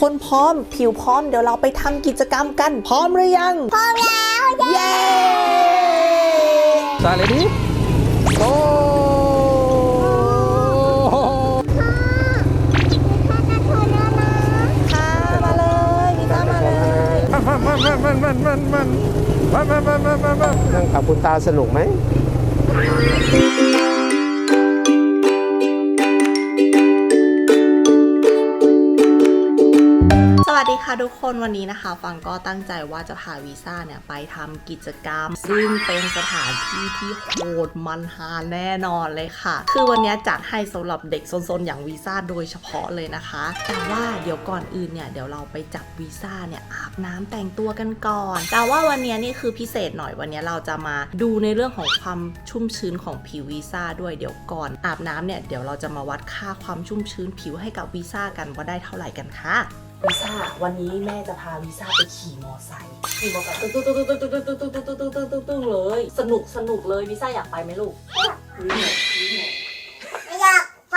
คนพร้อม ผิวพร้อมเดี๋ยวเราไปทำกิจกรรมกัน พร้อมหรือยัง พร้อมแล้วเย้ตาเลยดิโอ้ค่ะมาเลยพี่ต้ามาเลย มันมันมันมันมันมันมันมันมันมันมันมันนั่งกับคุณตาสนุกไหม สวัสดีค่ะทุกคนวันนี้นะคะ ฟังก็ตั้งใจว่าจะพาวีซ่าเนี่ย ไปทำกิจกรรม ซึ่งเป็นสถานที่ที่โหดมันฮาแน่นอนเลยค่ะ คือวันนี้จัดให้สำหรับเด็กซนๆ อย่างวีซ่าโดยเฉพาะเลยนะคะ แต่ว่าเดี๋ยวก่อนอื่นเนี่ย เดี๋ยวเราไปจับวีซ่าเนี่ย อาบน้ำแต่งตัวกันก่อน แต่ว่าวันนี้นี่คือพิเศษหน่อยวันนี้เราจะมาดูในเรื่องของความชุ่มชื้นของผิววีซ่าด้วยเดี๋ยวก่อนอาบน้ำเนี่ยเดี๋ยวเราจะมาวัดค่าความชุ่มชื้นผิวให้กับวีซ่ากันว่าได้เท่าไหร่กันค่ะ วีซ่าวันนี้แม่จะพาวีซ่าไปขี่มอไซค์ขี่มอไซค์ตึ๊งตึ๊งตึ๊งตึ๊งตึ๊งตึ๊งตึ๊งตึ๊งตึ๊งตึ๊งตึ๊งตึ๊งตึ๊งเลย สนุกสนุกเลยวีซ่าอยากไปไหมลูกอยากไป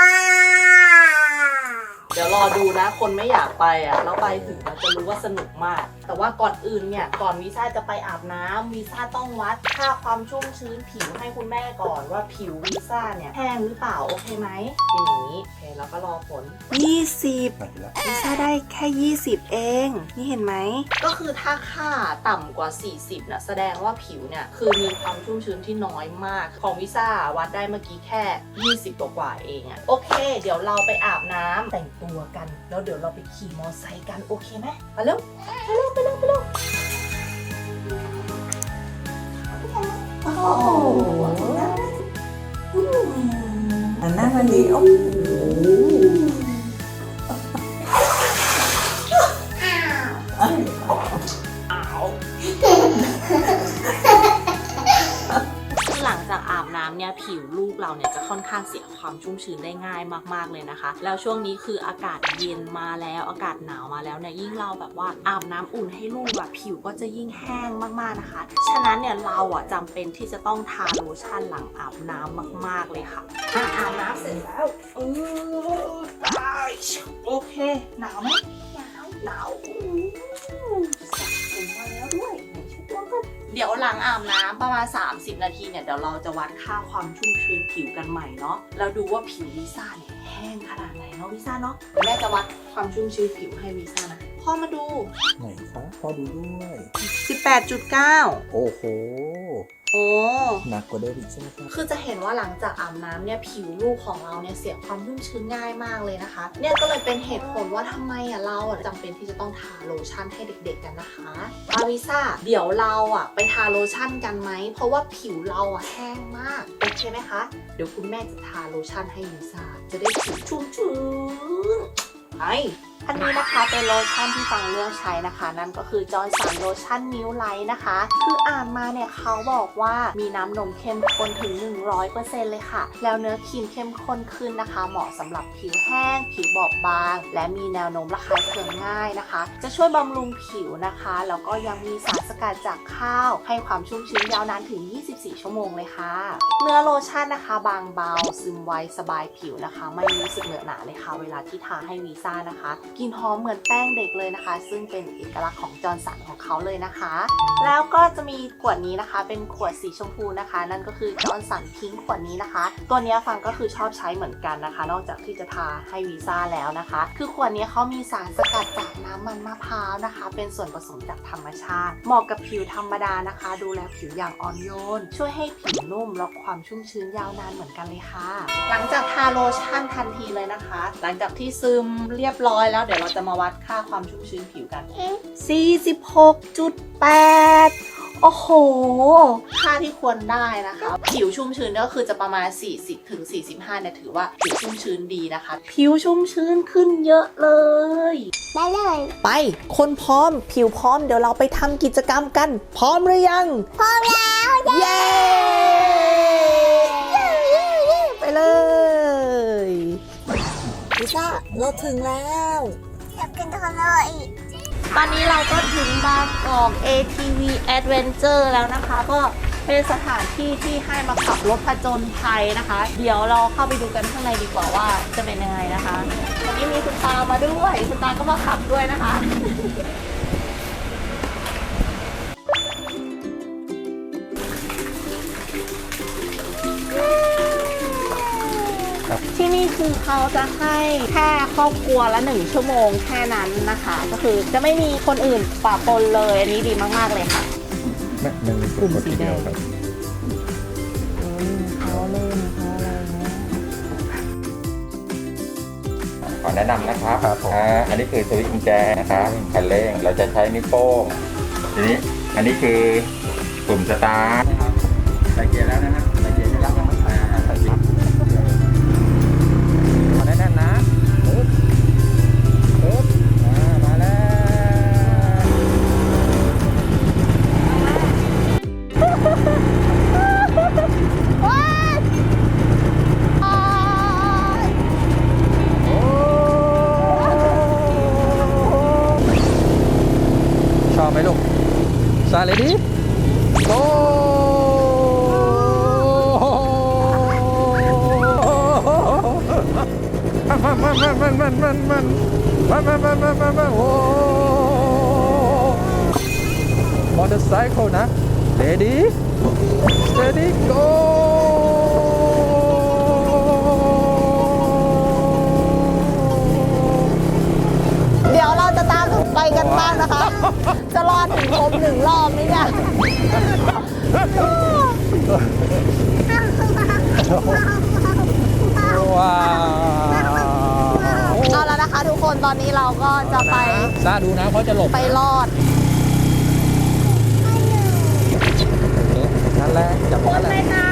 เดี๋ยวรอดูนะ คนไม่อยากไปอะแล้วไปถึงเราจะรู้ว่าสนุกมาก แต่ว่าก่อนอื่นเนี่ยก่อนวีซ่าจะไปอาบน้ำวีซ่าต้องวัดค่าความชุ่มชื้นผิวให้คุณแม่ก่อนว่าผิววีซ่าเนี่ยแห้งหรือเปล่าโอเคไหมอย่างนี้โอเคแล้วก็รอผล 20ลิซ่าได้แค่ 20 เอง นี่เห็นไหม ก็คือถ้าค่าต่ำกว่า 40นะแสดงว่าผิวเนี่ย คือมีความชุ่มชื้นที่น้อยมาก ของวิซ่าวัดได้เมื่อกี้แค่ 20 กว่ากว่าๆเองอะโอเค เดี๋ยวเราไปอาบน้ำแต่งตัวกัน แล้วเดี๋ยวเราไปขี่มอไซค์กัน โอเคไหมไปเร็วไปเร็วไปเร็วไปเร็วโอ้โหหันหน้ามันดีโอ้โหหลังจากอาบน้ำเนี่ยผิวลูกเราเนี่ยจะค่อนข้างเสีย ความชุ่มชื้นได้ง่ายมาก ๆเลยนะคะ แล้วช่วงนี้คืออากาศเย็นมาแล้วอากาศหนาวมาแล้วเนี่ยยิ่งเราแบบว่าอาบน้ำอุ่นให้ลูกแบบผิวก็จะยิ่งแห้งมากๆนะคะ ฉะนั้นเนี่ยเราอะจำเป็นที่จะต้องทาโลชั่นหลังอาบน้ำมาก ๆเลยค่ะอาบน้ำเสร็จแล้วเออได้โอเคหนาวไหมหนาวหนาว เดี๋ยวหลังอาบน้ำประมาณ 30 นาทีเนี่ยเดี๋ยวเราจะวัดค่าความชุ่มชื้นผิวกันใหม่เนาะแล้วดูว่าผิววีซ่าเนี่ยแห้งขนาดไหนเนาะวีซ่าเนาะเดี๋ยวแม่จะวัดความชุ่มชื้นผิวให้วีซ่านะพ่อมาดูไหนคะพอดูด้วย 18.9 โอ้โห โอ้หนักกว่าเดิมอีกใช่ไหมครับคือจะเห็นว่าหลังจากอาบน้ำเนี่ยผิวลูกของเราเนี่ยเสียความชุ่มชื้นง่ายมากเลยนะคะ เนี่ยก็เลยเป็นเหตุผลว่าทำไมอะเราอะจำเป็นที่จะต้องทาโลชั่นให้เด็กๆกันนะคะอาวิซ่าเดี๋ยวเราอะไปทาโลชั่นกันไหมเพราะว่าผิวเราอะแห้งมากโอเคไหมคะ เดี๋ยวคุณแม่จะทาโลชั่นให้วิซ่าจะได้ผิวชุ่มชื้นไป อันนี้นะคะเป็นโลชั่นที่ฟังเลือกใช้นะคะ นั่นก็คือจอร์นสันโลชั่นมิวไลท์นะคะ คืออ่านมาเนี่ยเขาบอกว่ามีน้ำนมเข้มข้นถึง 100%เลยค่ะ แล้วเนื้อครีมเข้มข้นขึ้นนะคะ เหมาะสำหรับผิวแห้ง ผิวบอบบาง และมีแนวโน้มระคายเคืองง่ายนะคะ จะช่วยบำรุงผิวนะคะ แล้วก็ยังมีสารสกัดจากข้าว ให้ความชุ่มชื้นยาวนานถึง 24 ชั่วโมงเลยค่ะ เนื้อโลชั่นนะคะ บางเบาซึมไวสบายผิวนะคะ ไม่รู้สึกเหนอะหนาเลยค่ะ เวลาที่ทาให้วีซ่านะคะกลิ่นหอมเหมือนแป้งเด็กเลยนะคะ ซึ่งเป็นเอกลักษณ์ของจอร์นสันของเขาเลยนะคะ แล้วก็จะมีขวดนี้นะคะ เป็นขวดสีชมพูนะคะ นั่นก็คือจอร์นสันพิงขวดนี้นะคะ ตัวนี้ฟังก็คือชอบใช้เหมือนกันนะคะ นอกจากที่จะทาให้วีซ่าแล้วนะคะ คือขวดนี้เขามีสารสกัดจากน้ำมันมะพร้าวนะคะ เป็นส่วนผสมจากธรรมชาติ เหมาะกับผิวธรรมดานะคะ ดูแลผิวอย่างอ่อนโยน ช่วยให้ผิวนุ่มและความชุ่มชื้นยาวนานเหมือนกันเลยค่ะ หลังจากทาโลชั่นทันทีเลยนะคะ หลังจากที่ซึมเรียบร้อยแล้วเดี๋ยวเราจะมาวัดค่าความชุ่มชื้นผิวกัน 46.8 โอ้โห ค่าที่ควรได้นะคะ ผิวชุ่มชื้นก็คือจะประมาณ 40ถึง45เนี่ยถือว่าผิวชุ่มชื้นดีนะคะ ผิวชุ่มชื้นขึ้นเยอะเลยไปเลยไป คนพร้อม ผิวพร้อม เดี๋ยวเราไปทำกิจกรรมกัน พร้อมหรือยัง พร้อมแล้ว เย้ ราถึงแล้วอยากกินทะเลอีก ตอนนี้เราก็ถึงบางกอก ATV Adventure แล้วนะคะ ก็เป็นสถานที่ที่ให้มาขับรถผจญภัยนะคะ เดี๋ยวเราเข้าไปดูกันข้างในดีกว่าว่าจะเป็นยังไงนะคะวันนี้นี้มีคุณตามาด้วย คุณตาก็มาขับด้วยนะคะ ที่นี่คือเขาจะให้แค่ครอบครัวละหนึ่งชั่วโมงแค่นั้นนะคะ ก็คือจะไม่มีคนอื่นปะปนเลย อันนี้ดีมาก ๆ เลยค่ะไม่มันมีปุ่มสีเดียวครับเขาเล่นเขาอะไรเงี้ยขอแนะนำนะครับครับผม อ่าอันนี้คือสวิตช์กุญแจนะครับคันเร่งเราจะใช้นิ้วโป้งทีนี้อันนี้คือปุ่มสตาร์ทนะครับใส่เกียร์แล้วนะครับ ซาเลยดี้โกมันมันมันมันมันมันมันมันมันมันมันมันโอ้มอเตอร์ไซค์นะเดดี้เดดี้โกเดี๋ยวเรา ไปกันบ้างนะคะ จะรอดถึงครบหนึ่งรอบไหมเนี่ยว้าวเอาแล้วนะคะทุกคนตอนนี้เราก็จะไปซาดูนะเขาจะหลบไปรอดนั่นแหละจับคนั่นนแหไหมละคะ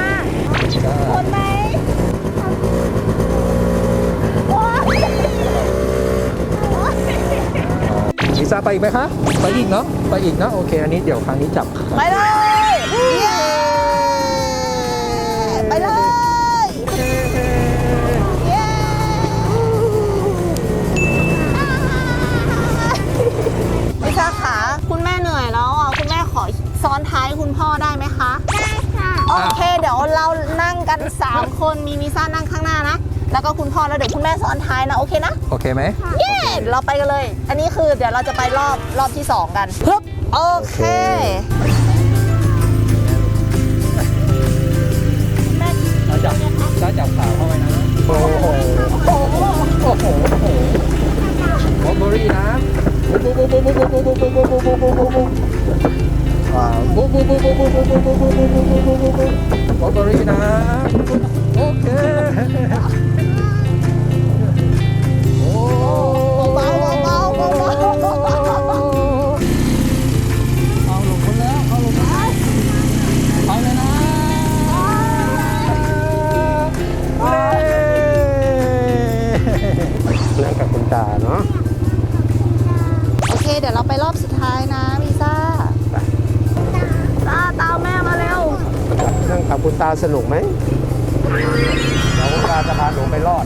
คนไห ลิซ่าไปอีกไหมคะ ไปอีกเนาะ ไปอีกเนาะ โอเค อันนี้เดี๋ยวครั้งนี้จับไปเลยเย้ไปเลยเย้พิซาขาคุณแม่เหนื่อยแล้วอะคุณแม่ขอซ้อนท้ายคุณพ่อได้ไหมคะ ได้ค่ะ โอเค เดี๋ยวเรานั่งกัน 3 คน มีมิซ่านั่งข้างหน้านะ แล้วก็คุณพ่อแล้วเดี๋ยวคุณแม่ซ้อนท้ายนะ โอเคนะ โอเคไหมเย้เราไปกันเลย อันนี้คือเดี๋ยวเราจะไปรอบรอบที่ 2 กันพึบโอเคเราจับเราจับขาเข้าไว้นะ โอ้โห โอ้โห โอ้โหโอ้โหบอมเบอรี่นะบุ๊บบุ๊บบุ๊บบุ๊บบุ๊บบุ๊บ บุ๊บบุ๊บบุ๊บบุ๊บบุ๊บบุ๊บว้าวบุ๊บบุ๊บบุ๊บบุ๊บบุ๊บบุ๊บบุ๊บบุ๊บบุ๊บบุ๊บบุ๊บบุ๊บบุ๊บบอมเบอรี่นะโอเคโอ้เบาๆเบาๆเบาๆเอาลงคนแล้วเอาลงคนแล้วไปเลยนะเล่นกับคุณตาเนาะโอเคเดี๋ยวเราไปรอบสุดท้ายนะมิซ่า นั่งกับคุณตาสนุกไหมเดี๋ยวคุณตาจะพาหนูไปรอด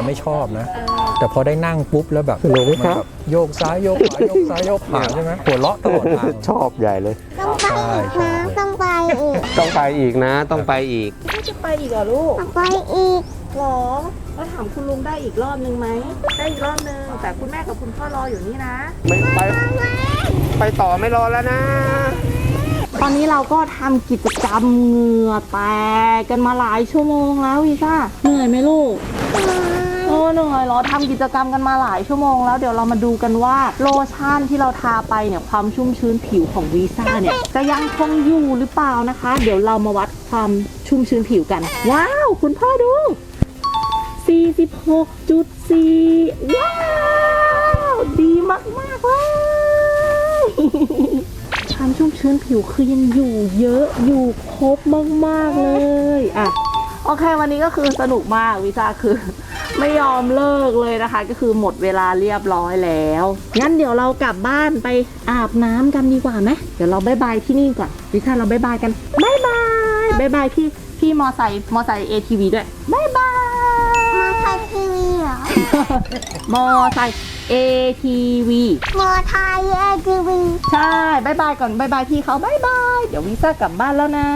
จะไม่ชอบนะ แต่พอได้นั่งปุ๊บแล้วแบบมันแบบโยกซ้ายโยกขวาโยกซ้ายโยกขวาใช่ไหมหัวเราะตลอดทางชอบใหญ่เลย ต้องไปอีกนะต้องไปอีกต้องไปอีกนะ ต้องไปอีกไม่จะไปอีกเหรอลูกต้องไปอีกหรอแล้วถามคุณลุงได้อีกรอบนึงไหมได้อีกรอบนึงแต่คุณแม่กับคุณพ่อรออยู่นี่นะไม่ไปไปต่อไม่รอแล้วนะตอนนี้เราก็ทำกิจกรรมเหงื่อแตกกันมาหลายชั่วโมงแล้ววีซ่าเหนื่อยไหมลูก โอ้เหนื่อยเหรอทำกิจกรรมกันมาหลายชั่วโมงแล้วเดี๋ยวเรามาดูกันว่าโลชั่นที่เราทาไปเนี่ยความชุ่มชื้นผิวของวีซ่าเนี่ยจะยังคงอยู่หรือเปล่านะคะ เดี๋ยวเรามาวัดความชุ่มชื้นผิวกัน ว้าว คุณพ่อดู 46.4 ว้าว ดีมากๆเลยความชุ่มชื้นผิวคือยังอยู่เยอะอยู่ครบมาก ๆ เลย อะ โอเค วันนี้ก็คือสนุกมากวิซาคือ ไม่ยอมเลิกเลยนะคะ ก็คือหมดเวลาเรียบร้อยแล้ว งั้นเดี๋ยวเรากลับบ้านไปอาบน้ำกันดีกว่าไหมเดี๋ยวเราบายบายที่นี่ก่อนวิซาเราบายบายกันบายบายบายบายพี่พี่มอไซค์มอไซค์ ATV ด้วยบายบายมาไทยทีวีเหรอมอไซค์ ATV มอไทยเอทีวีใช่บายบายก่อนบายบายพี่เขาบายบาย เดี๋ยววีซ่ากลับบ้านแล้วนะ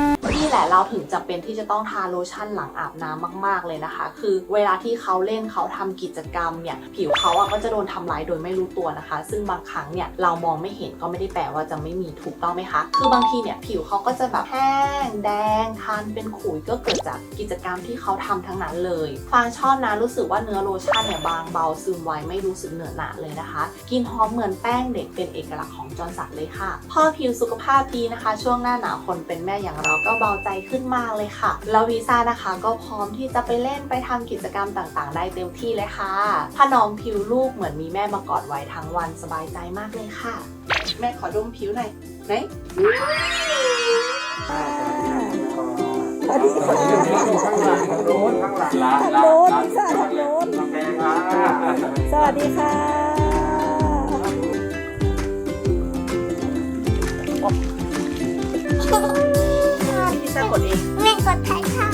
นี่แหละเราถึงจะเป็นที่จะต้องทาโลชั่นหลังอาบน้ำมาก ๆ เลยนะคะ คือเวลาที่เขาเล่นเขาทำกิจกรรมเนี่ยผิวเขาอะก็จะโดนทำร้ายโดยไม่รู้ตัวนะคะ ซึ่งบางครั้งเนี่ยเรามองไม่เห็นก็ไม่ได้แปลว่าจะไม่มีถูกต้องไหมคะ คือบางทีเนี่ยผิวเขาก็จะแบบแห้งแดงทานเป็นขุยก็เกิดจากกิจกรรมที่เขาทำทั้งนั้นเลยฟางชอบนะรู้สึกว่าเนื้อโลชั่นเนี่ยบางเบาซึมไวไม่รู้สึกเหนอะหนะเลยนะคะ กินหอมเหมือนแป้งเด็กเป็นเอกลักษณ์ของจอร์นสันเลยค่ะพอผิวสุขภาพดีนะคะ ช่วงหน้าหนาวคนเป็นแม่อย่างเราก็เบาใจขึ้นมากเลยค่ะ แล้ววีซ่านะคะก็พร้อมที่จะไปเล่นไปทำกิจกรรมต่างๆ ได้เต็มที่เลยค่ะถนอมผิวลูกเหมือนมีแม่มากอดไว้ทั้งวันสบายใจมากเลยค่ะ แม่ขอดมผิวหน่อยไหนสวัสดีค่ะข้างหลังข้างโน้นข้างหลังร้านทางโน้นพิซซ่าทางโน้นโอเคค่ะสวัสดีค่ะพี่ซ่าก ดเอง แม่กดแทนเขา